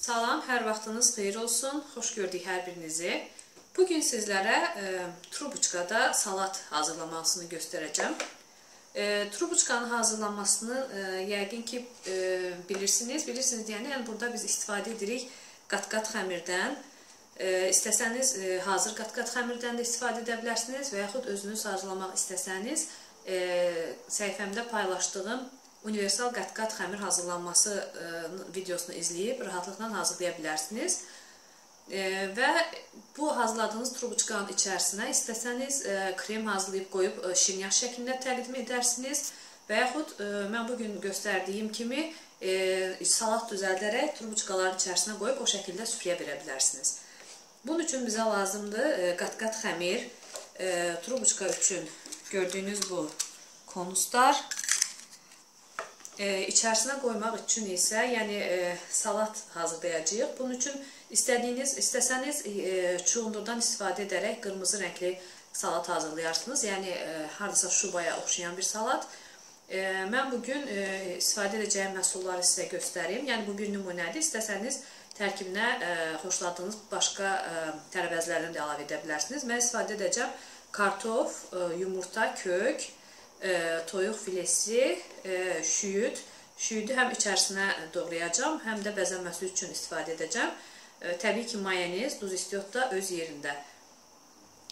Salam, hər vaxtınız xeyir olsun. Xoş gördük hər birinizi. Bu gün sizlərə e, trubuçkada salat hazırlamasını göstərəcəm. E, trubuçkanın hazırlanmasını e, yəqin ki e, bilirsiniz. Bilirsiniz deyəndə, yəni burada biz istifadə edirik qat-qat xəmirdən. E, istəsəniz e, hazır qat-qat xəmirdən də istifadə edə bilərsiniz və yaxud özünüz hazırlamaq istəsəniz e, səhifəmdə paylaşdığım universal qat-qat xəmir hazırlanması e, videosunu izləyib rahatlıqla hazırlaya bilərsiniz. E, və bu hazırladığınız trubuçkanın içərisinə istəsəniz e, krem hazırlayıb qoyub şirniyyat şəklində təqdim edərsiniz və yaxud mən bu gün göstərdiyim kimi salat düzəldərək trubuçkaların içərisinə qoyub o şəkildə süfrəyə verə bilərsiniz. Bunun üçün bizə lazımdır qat-qat xəmir, ə, trubuçka üçün gördüyünüz bu konuslar, e, içərisinə qoymaq üçün isə, yəni e, salat hazırlayacağıq. Bunun üçün istədiyiniz, istəsəniz e, çuğundurdan istifadə edərək qırmızı rəngli salat hazırlayarsınız. Yəni e, hardasa şubaya oxşayan bir salat. E, mən bugün e, istifadə edəcəyim məhsulları sizə göstərim. Yəni bu bir nümunədir. İstəsəniz tərkibinə e, xoşladığınız başqa e, tərəvəzlərdən də əlavə edə bilərsiniz. Mən istifadə edəcəm kartof, e, yumurta, kök, e, toyuq filesi, e, şüyüd. Şüyüdü həm içərisinə doğrayacağam, həm də bəzənməsi üçün istifadə edəcəm. E, təbii ki, mayonez, duz istiot da öz yerində.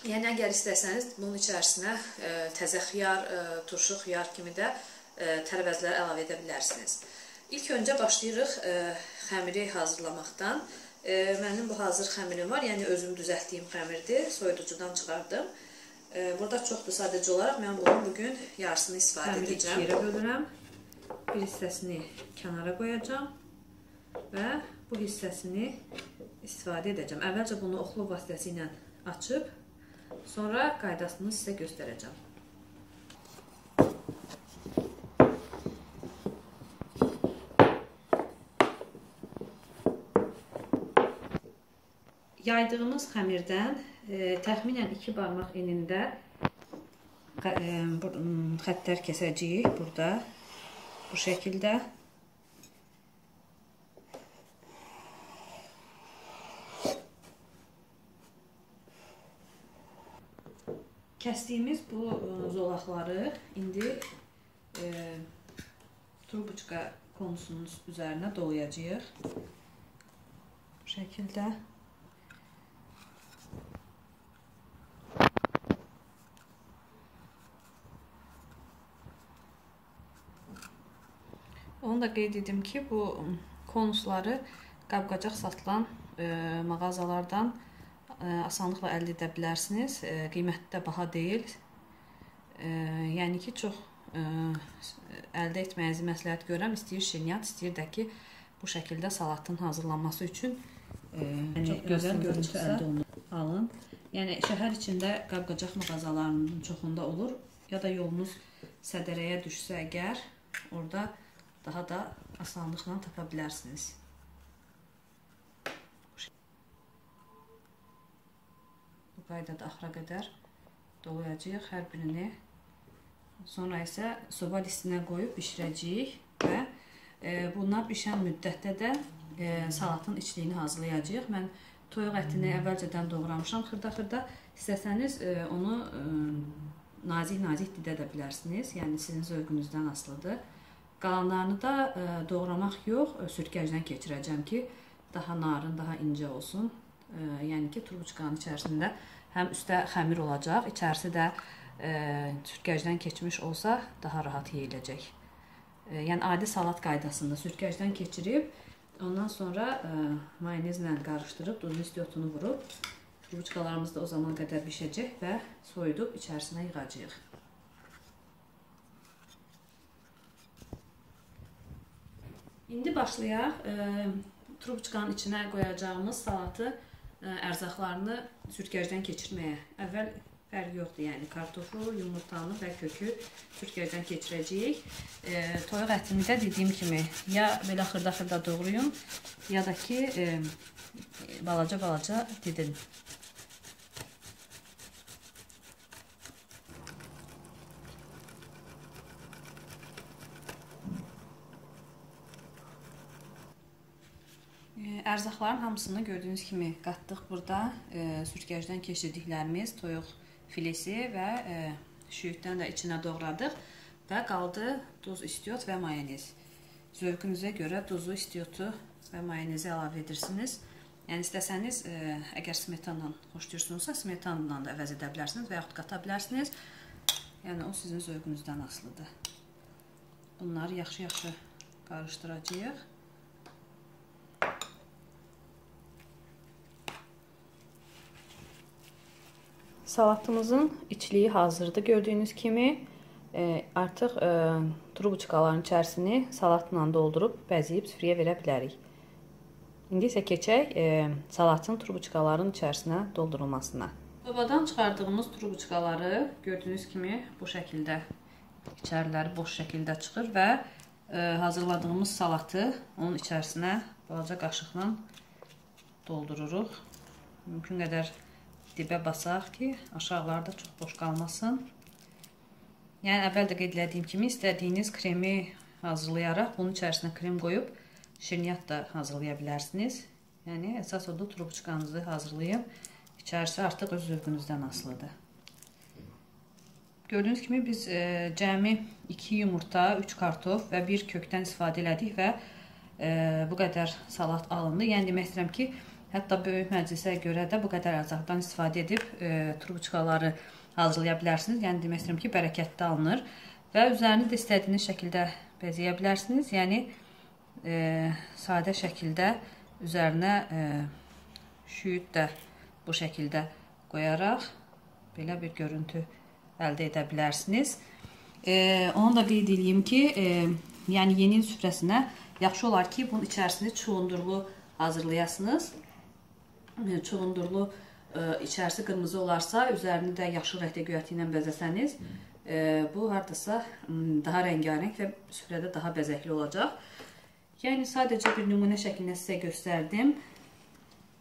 Yəni, əgər istəsəniz, bunun içərisinə e, təzə xiyar, e, turşu xiyar kimi də e, tərəvəzlər əlavə edə bilərsiniz. İlk öncə başlayırıq e, xəmiri hazırlamaqdan. E, mənim bu hazır xəmirim var, yəni özüm düzəltdiyim xəmirdir, soyuducudan çıxardım. Burada çoxdur sadəcə olaraq mən bunun bugün yarısını istifadə Həmri edəcəm. Yerə bölürəm. Bir hissəsini kənara qoyacağam və bu hissəsini istifadə edəcəm. Əvvəlcə bunu oxlu vasitəsilə açıb, sonra qaydasını sizə göstərəcəm. Yaydığımız xəmirdən e, təxminən 2 barmaq enində e, xəttlər kəsəcəyik burada bu şəkildə. Kəsdiyimiz bu e, zolaqları indi e, turbuçka konusunun üzərinə dolayacağıq. Bu şəkildə. Onu da qeyd edim ki, bu konusları qab-qacaq satılan e, mağazalardan e, asanlıqla əldə edə bilərsiniz. E, qiyməti də baha deyil. E, yəni ki, çox e, əldə etməyinizi məsləhət görürəm. İstəyir şirniyyat, istəyir də ki, bu şəkildə salatın hazırlanması üçün e, yəni, çox gözəl görüntü əldə olunur. Alın. Yəni şəhər içində qab-qacaq mağazalarının çoxunda olur. Ya da yolunuz Sədərəyə düşsə əgər, orada daha da asanlıqla tapa bilərsiniz. Bu qaydada axıra qədər dolayacağıq hər birini. Sonra isə soba listinə qoyub bişirəcəyik və e, bunlar bişən müddətdə də e, salatın içliyini hazırlayacağıq. Mən toyuq ətini əvvəlcədən doğramışam xırda-xırda. İstəsəniz e, onu e, nazik-nazik didə də bilərsiniz. Yəni sizin zövqünüzdən asılıdır. Qalanlarını da e, doğramaq yox, e, sürtkəcdən keçirəcəm ki, daha narın, daha incə olsun. E, yəni ki, turbuçkanın içərisində həm üstə xəmir olacaq, içərisi də ə, sürtkəcdən keçmiş olsa daha rahat yeyiləcək. Yəni adi salat qaydasında sürtkəcdən keçirib, ondan sonra mayonezlə qarışdırıb, duzlu istiotunu vurub, turbuçkalarımız da o zaman qədər bişəcək və soyudub içərisinə yığacağıq. İndi başlayaq. E, trubçkanın içinə qoyacağımız salatı e, ərzaqlarını sürtkəcdən keçirməyə. Əvvəl fərqi yoxdur, yəni kartofu, yumurtanı və kökü sürtkəcdən keçirəcəyik. E, toyuq ətini də dediyim kimi ya belə xırda-xırda doğrayın, ya da ki balaca-balaca didin. Ərzaqların hamısını gördüyünüz kimi qatdıq burada. E, sürtkəcdən keçirdiklərimiz toyuq filesi və e, şüyüddən də içinə doğradıq və qaldı duz, istiot və mayonez. Zövqünüzə görə duzu, istiotu və mayonezi əlavə edirsiniz. Yəni istəsəniz, e, əgər smetanla xoşlayırsunuzsa, smetanla da əvəz edə bilərsiniz və yaxud qata bilərsiniz. Yəni o sizin zövqünüzdən asılıdır. Bunları yaxşı-yaxşı qarışdıracağıq. Salatımızın içliyi hazırdır. Gördüyünüz kimi e, artıq e, trubuçkaların içərisini salatla doldurub bəzəyib süfrəyə verə bilərik. İndi isə keçək e, salatın trubuçkaların içərisinə doldurulmasına. Sobadan çıxardığımız trubuçkaları gördüyünüz kimi bu şəkildə içəriləri boş şəkildə çıxır və e, hazırladığımız salatı onun içərisinə balaca qaşıqla doldururuq. Mümkün qədər dibə basaq ki, aşağılarda çox boş qalmasın. Yəni əvvəl də qeyd etdiyim kimi istədiyiniz kremi hazırlayaraq bunun içərisinə krem qoyub şirniyyat da hazırlaya bilərsiniz. Yəni əsas odur trubçkanızı hazırlayıb içərisi artıq öz zövqünüzdən asılıdır. Gördüyünüz kimi biz e, cəmi 2 yumurta, 3 kartof və 1 kökdən istifadə elədik və e, bu qədər salat alındı. Yəni demək istəyirəm ki, Hətta böyük məclisə görə də bu qədər ərzaqdan istifadə edib e, trubuçkaları hazırlaya bilərsiniz. Yəni demək istəyirəm ki, bərəkətli alınır və üzərini də istədiyiniz şəkildə bəzəyə bilərsiniz. Yəni e, sadə şəkildə üzərinə e, şüyüd də bu şəkildə qoyaraq belə bir görüntü əldə edə bilərsiniz. E, onu da qeyd edeyim ki, e, yəni yeni süfrəsinə yaxşı olar ki, bunun içərisini çuğundurlu hazırlayasınız çuğundurlu ə, e, içərisi qırmızı olarsa, üzərini də yaşıl rəhtə göyərti ilə bəzəsəniz, ə, e, bu hardasa daha rəngarəng və süfrədə daha bəzəkli olacaq. Yəni sadəcə bir nümunə şəklində sizə göstərdim.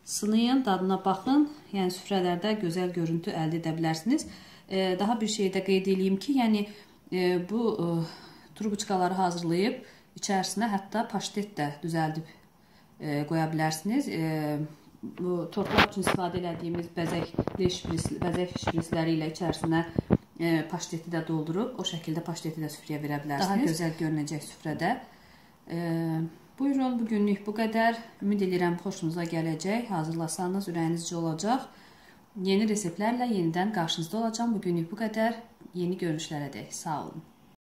Sınayın, dadına baxın. Yəni süfrələrdə gözəl görüntü əldə edə bilərsiniz. E, daha bir şey də qeyd edeyim ki, yəni bu turbuçkaları hazırlayıb içərisinə hətta paştet də düzəldib qoya bilərsiniz bu tortlar üçün istifadə etdiyimiz bəzəkli şpris, bəzək şprisləri ilə içərisinə e, paşteti də doldurub o şəkildə paşteti də süfrəyə verə bilərsiniz. Daha gözəl görünəcək süfrədə. E, buyurun, bu günlük bu qədər. Ümid edirəm xoşunuza gələcək. Hazırlasanız ürəyinizcə olacaq. Yeni reseptlərlə yenidən qarşınızda olacağam. Bu günlük bu qədər. Yeni görüşlərə dək. Sağ olun.